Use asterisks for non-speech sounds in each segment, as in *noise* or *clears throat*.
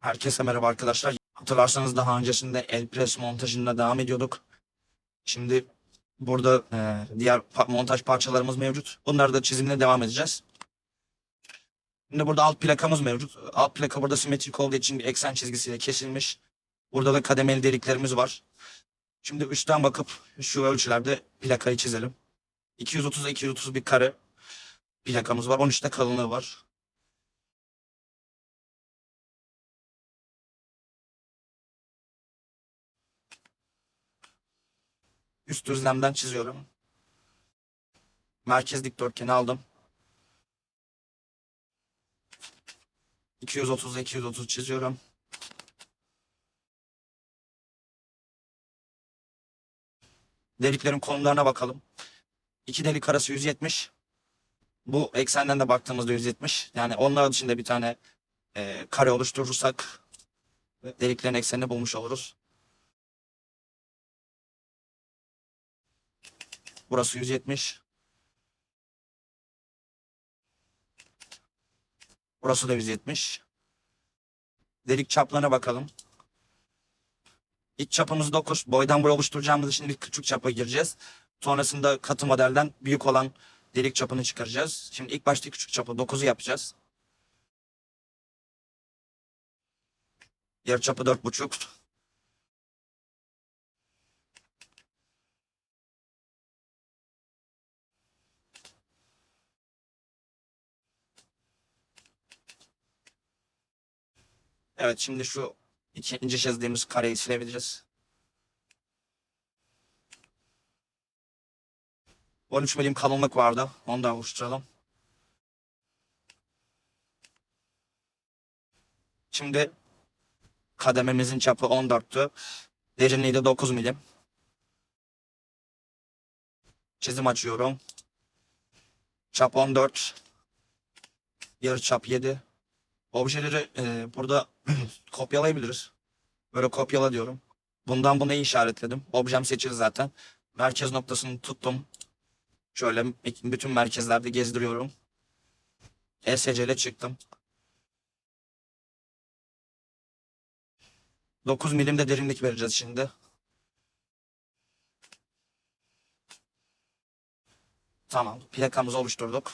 Herkese merhaba arkadaşlar. Hatırlarsanız daha öncesinde el press montajında devam ediyorduk. Şimdi burada e, diğer montaj parçalarımız mevcut. Bunları da çizimle devam edeceğiz. Şimdi burada alt plakamız mevcut. Alt plaka burada simetrik olduğu için bir eksen çizgisiyle kesilmiş. Burada da kademeli deliklerimiz var. Şimdi üstten bakıp şu ölçülerde plakayı çizelim. 230'a 230 bir kare plakamız var. 13'te kalınlığı var. Üst düzlemden çiziyorum. Merkez dikdörtgeni aldım. 230 230 çiziyorum. Deliklerin konumlarına bakalım. İki delik arası 170. Bu eksenden de baktığımızda 170. Yani onlar dışında bir tane e, kare oluşturursak deliklerin eksenini bulmuş oluruz. Burası 170. Burası da 170. Delik çaplarına bakalım. İç çapımız 9. Boydan boy oluşturacağımız için bir küçük çapa gireceğiz. Sonrasında katı modelden büyük olan delik çapını çıkaracağız. Şimdi ilk başta küçük çapı 9'u yapacağız. Yarı çapı 4,5. Evet şimdi şu ikinci çizdiğimiz kareyi silebiliriz. 13 milim kalınlık vardı. Onu da oluşturalım. Şimdi kadememizin çapı 14'tü. Derinliği de 9 milim. Çizim açıyorum. Çap 14. Yarı çap 7. Objeleri e, burada *clears throat* kopyalayabiliriz. Böyle kopyala diyorum. Bundan buna işaretledim. Objem seçili zaten. Merkez noktasını tuttum. Şöyle bütün merkezlerde gezdiriyorum. ESC ile çıktım. 9 milim de derinlik vereceğiz şimdi. Tamam. Plakamızı oluşturduk.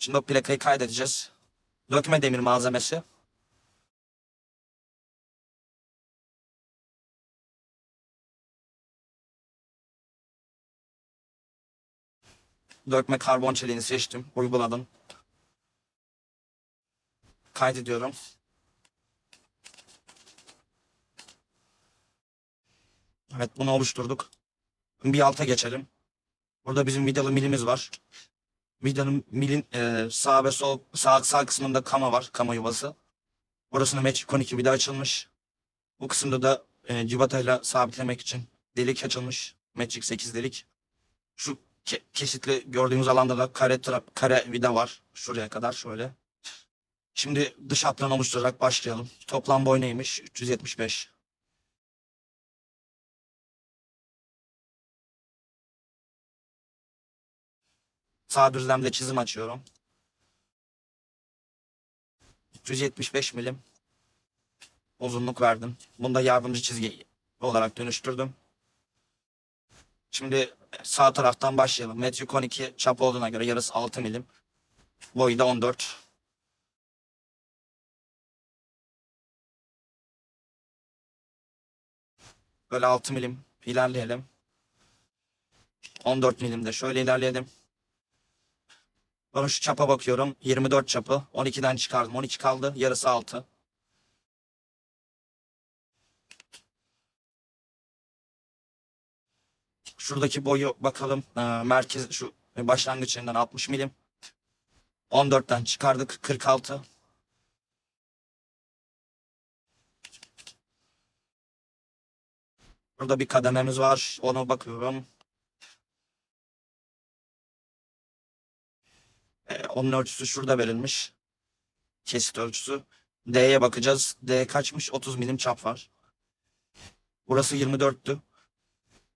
Şimdi o plakayı kaydedeceğiz. Dökme demir malzemesi. Dökme karbon çeliğini seçtim. Uyguladım. Kaydediyorum. Evet bunu oluşturduk. Bir alta geçelim. Burada bizim vidalı milimiz var. Vidanın milin e, sağ ve sol sağ, sağ kısmında kama var. Kama yuvası. Orasına Match 12 vida açılmış. Bu kısımda da e, civatayla sabitlemek için delik açılmış. Magic 8 delik. Şu ke- kesitli gördüğünüz alanda da kare trap, kare vida var. Şuraya kadar şöyle. Şimdi dış hatlarını oluşturarak başlayalım. Toplam boy neymiş? 375. Sağ düzlemde çizim açıyorum. 375 milim uzunluk verdim. Bunu da yardımcı çizgi olarak dönüştürdüm. Şimdi sağ taraftan başlayalım. Metrik 12 çap olduğuna göre yarısı 6 milim. Boyu da 14. Böyle 6 milim ilerleyelim. 14 milim de şöyle ilerleyelim. Ben şu çapa bakıyorum. 24 çapı. 12'den çıkardım. 12 kaldı. Yarısı 6. Şuradaki boyu bakalım. Ee, merkez şu başlangıç yerinden 60 milim. 14'ten çıkardık. 46. Burada bir kadememiz var. Ona bakıyorum. Ee, onun ölçüsü şurada verilmiş. Kesit ölçüsü. D'ye bakacağız. D kaçmış? 30 milim çap var. Burası 24'tü.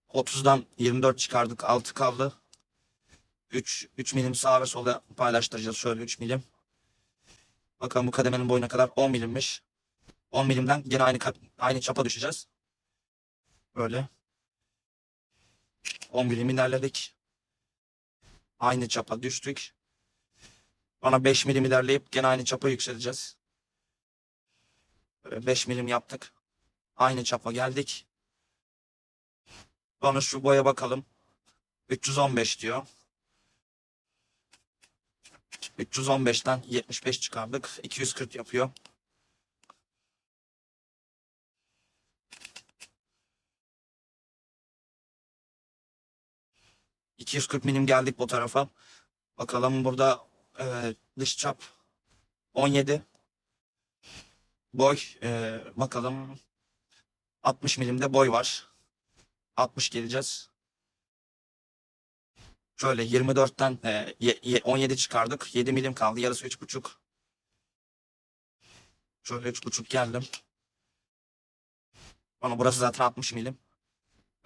30'dan 24 çıkardık. 6 kaldı. 3, 3 milim sağa ve sola paylaştıracağız. Şöyle 3 milim. Bakalım bu kademenin boyuna kadar 10 milimmiş. 10 milimden gene aynı aynı çapa düşeceğiz. Böyle. 10 milim ilerledik. Aynı çapa düştük. Bana 5 milim ilerleyip gene aynı çapa yükseleceğiz. Böyle 5 milim yaptık. Aynı çapa geldik. Sonra şu boya bakalım. 315 diyor. 315'ten 75 çıkardık. 240 yapıyor. ...240 milim geldik bu tarafa. Bakalım burada e, dış çap 17. Boy e, bakalım 60 milimde boy var. 60 geleceğiz. Şöyle 24'ten e, ye- ye- 17 çıkardık. 7 milim kaldı. Yarısı 3,5. Şöyle 3,5 geldim. Ama burası zaten 60 milim.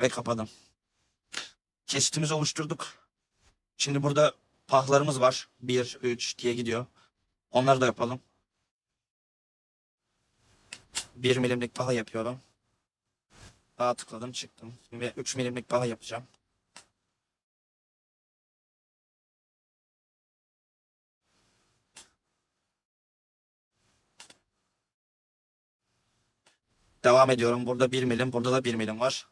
Ve kapadım. Kesitimizi oluşturduk. Şimdi burada pahlarımız var. 1, 3 diye gidiyor. Onları da yapalım. 1 milimlik paha yapıyorum. Daha tıkladım çıktım. Ve 3 milimlik paha yapacağım. Devam ediyorum. Burada 1 milim, burada da 1 milim var.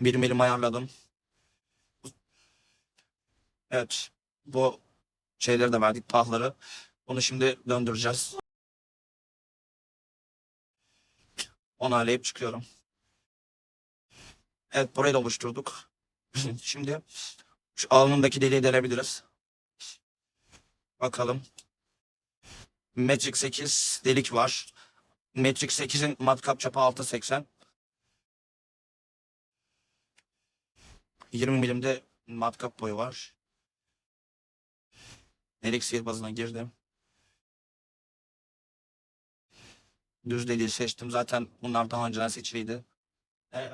Bir milim ayarladım. Evet. Bu şeyleri de verdik pahları. Bunu şimdi döndüreceğiz. Onaylayıp çıkıyorum. Evet burayı da oluşturduk. *laughs* Şimdi şu alnındaki deliği delebiliriz. Bakalım. Metric 8 delik var. Metric 8'in matkap çapı 6.80. 20 milimde matkap boyu var. Delik sihirbazına girdim. Düz deliği seçtim. Zaten bunlar daha önceden seçiliydi. Ee,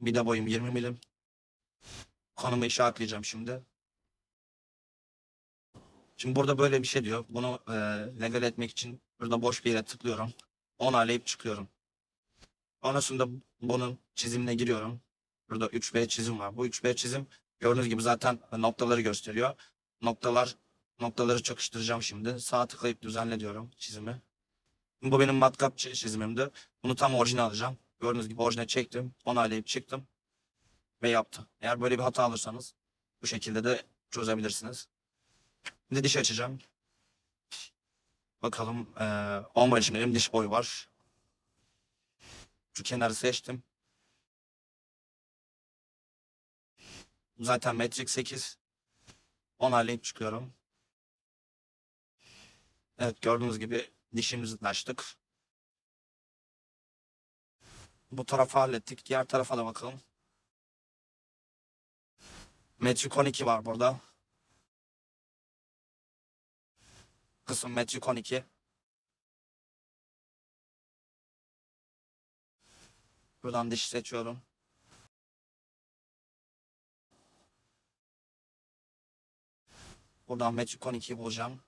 bir de boyum 20 milim. Konumu işaretleyeceğim şimdi. Şimdi burada böyle bir şey diyor. Bunu e, legal etmek için burada boş bir yere tıklıyorum. Onaylayıp çıkıyorum. Sonrasında bunun çizimine giriyorum. Burada 3B çizim var. Bu 3B çizim gördüğünüz gibi zaten noktaları gösteriyor. Noktalar noktaları çakıştıracağım şimdi. Sağ tıklayıp düzenle diyorum çizimi. Bu benim matkap çi- çizimimdi. Bunu tam orijine alacağım. Gördüğünüz gibi orijine çektim. Onaylayıp çıktım. Ve yaptı. Eğer böyle bir hata alırsanız bu şekilde de çözebilirsiniz. Şimdi diş açacağım. Bakalım eee 15 milim diş boyu var. Şu kenarı seçtim. Zaten metrik 8. Onaylayıp çıkıyorum. Evet gördüğünüz gibi dişimizi de açtık. Bu tarafı hallettik. Diğer tarafa da bakalım. Metrik 12 var burada. Kısım metrik 12. Buradan diş seçiyorum. Buradan metrik 12'yi bulacağım.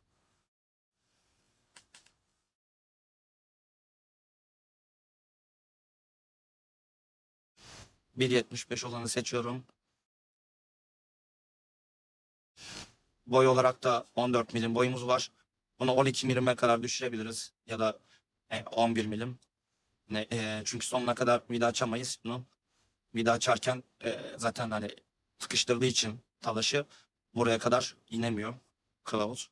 Bir yetmiş beş olanı seçiyorum. Boy olarak da 14 milim boyumuz var. Bunu 12 milime kadar düşürebiliriz. Ya da e, 11 milim. Ne, e, çünkü sonuna kadar vida açamayız bunu. Vida açarken e, zaten hani sıkıştırdığı için talaşı buraya kadar inemiyor kılavuz.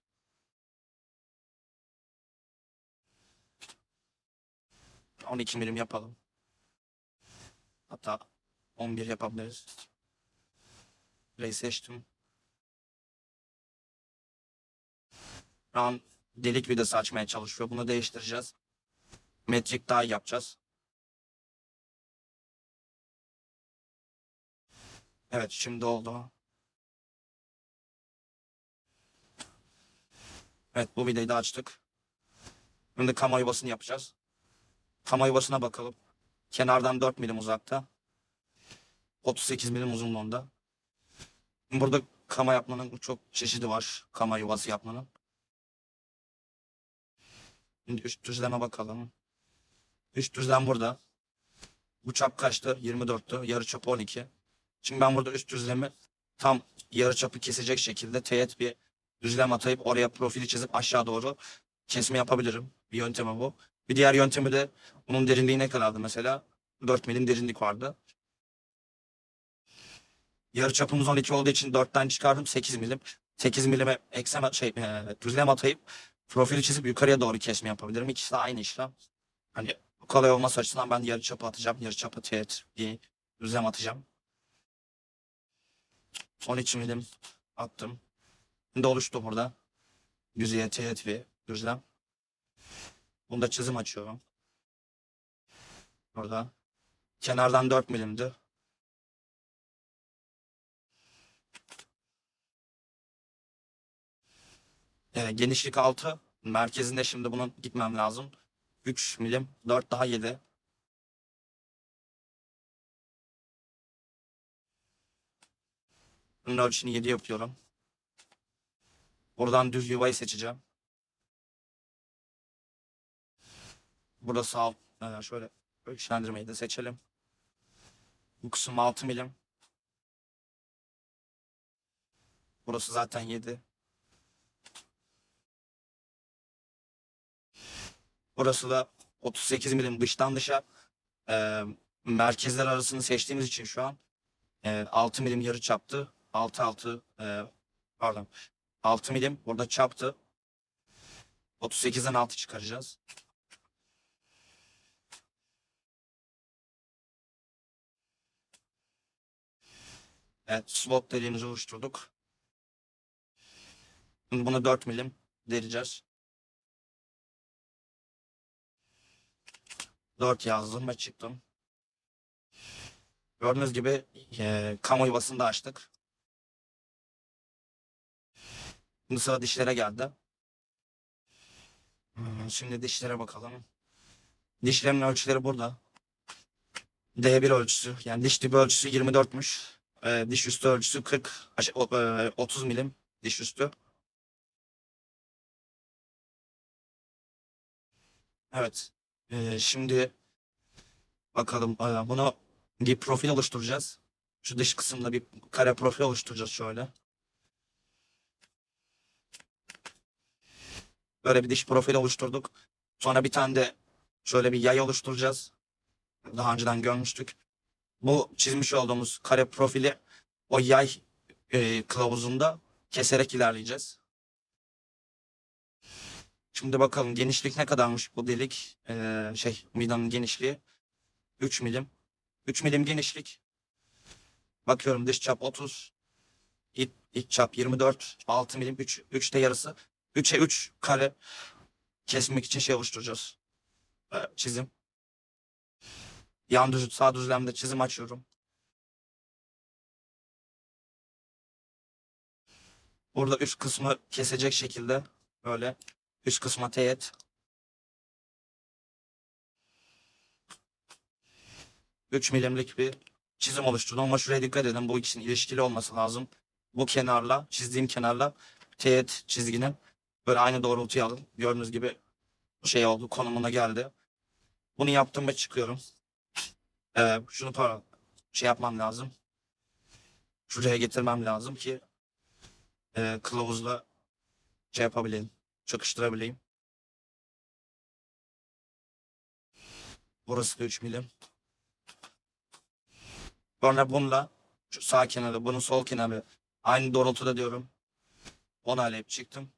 On iki milim yapalım. Hatta 11 yapabiliriz. Burayı seçtim. Şu an delik vidası açmaya çalışıyor. Bunu değiştireceğiz. Metrik daha yapacağız. Evet şimdi oldu. Evet bu vidayı da açtık. Şimdi kama yuvasını yapacağız. Kama yuvasına bakalım. Kenardan 4 milim uzakta. 38 milim uzunluğunda. Burada kama yapmanın çok çeşidi var. Kama yuvası yapmanın. Şimdi üst düzleme bakalım. Üst düzlem burada. Bu çap kaçtı? 24'tü. Yarı çap 12. Şimdi ben burada üst düzlemi tam yarı çapı kesecek şekilde teğet bir düzlem atayıp oraya profili çizip aşağı doğru kesme yapabilirim. Bir yöntemi bu. Bir diğer yöntemi de bunun derinliği ne kadardı mesela? 4 milim derinlik vardı. Yarı çapımız 12 olduğu için 4'ten çıkardım 8 milim. 8 milime eksem şey e, düzlem atayıp profili çizip yukarıya doğru kesme yapabilirim. İkisi de aynı işlem. Hani kolay olması açısından ben yarı çapı atacağım. Yarı çapı teğet bir düzlem atacağım. 13 milim attım. Oluştu burada. Yüzeye teğet bir düzlem. Bunda çizim açıyorum. Burada. Kenardan 4 milimdi. Ee, genişlik 6. Merkezinde şimdi bunun gitmem lazım. 3 milim. 4 daha 7. Bunun ölçünü 7 yapıyorum. Buradan düz yuvayı seçeceğim. Burada sağ e, şöyle ölçülendirmeyi de seçelim. Bu kısım 6 milim. Burası zaten 7. Burası da 38 milim dıştan dışa. E, merkezler arasını seçtiğimiz için şu an e, 6 milim yarı çaptı. 6 6 e, pardon 6 milim burada çaptı. 38'den 6 çıkaracağız. Evet, slot deliğimizi oluşturduk. Şimdi bunu 4 milim dereceğiz. 4 yazdım ve çıktım. Gördüğünüz gibi e, kamu yuvasını da açtık. Şimdi sıra dişlere geldi. Hmm, Şimdi dişlere bakalım. Dişlerin ölçüleri burada. D1 ölçüsü yani diş dibi ölçüsü 24'müş. Ee, diş üstü ölçüsü 40 aş- o- e, 30 milim diş üstü. Evet. Ee, şimdi bakalım Ee, bunu bir profil oluşturacağız. Şu dış kısımda bir kare profil oluşturacağız şöyle. Böyle bir diş profili oluşturduk. Sonra bir tane de şöyle bir yay oluşturacağız. Daha önceden görmüştük. Bu çizmiş olduğumuz kare profili o yay e, kılavuzunda keserek ilerleyeceğiz. Şimdi bakalım genişlik ne kadarmış bu delik? Ee, şey vidanın genişliği 3 milim. 3 milim genişlik. Bakıyorum dış çap 30. İç, iç çap 24. 6 milim 3. 3'te yarısı. 3'e 3 kare kesmek için şey oluşturacağız. Ee, çizim. Yan düz, sağ düzlemde çizim açıyorum. Burada üst kısmı kesecek şekilde böyle üst kısma teğet. Üç milimlik bir çizim oluşturdum ama şuraya dikkat edin bu ikisinin ilişkili olması lazım. Bu kenarla çizdiğim kenarla teğet çizginin böyle aynı doğrultuya alın. Gördüğünüz gibi şey oldu konumuna geldi. Bunu yaptım ve çıkıyorum. Ee, şunu pardon şey yapmam lazım. Şuraya getirmem lazım ki e, kılavuzla şey yapabileyim. Çakıştırabileyim. Burası da 3 milim. Sonra bununla şu sağ kenarı, bunun sol kenarı aynı doğrultuda diyorum. Onu alayıp çıktım.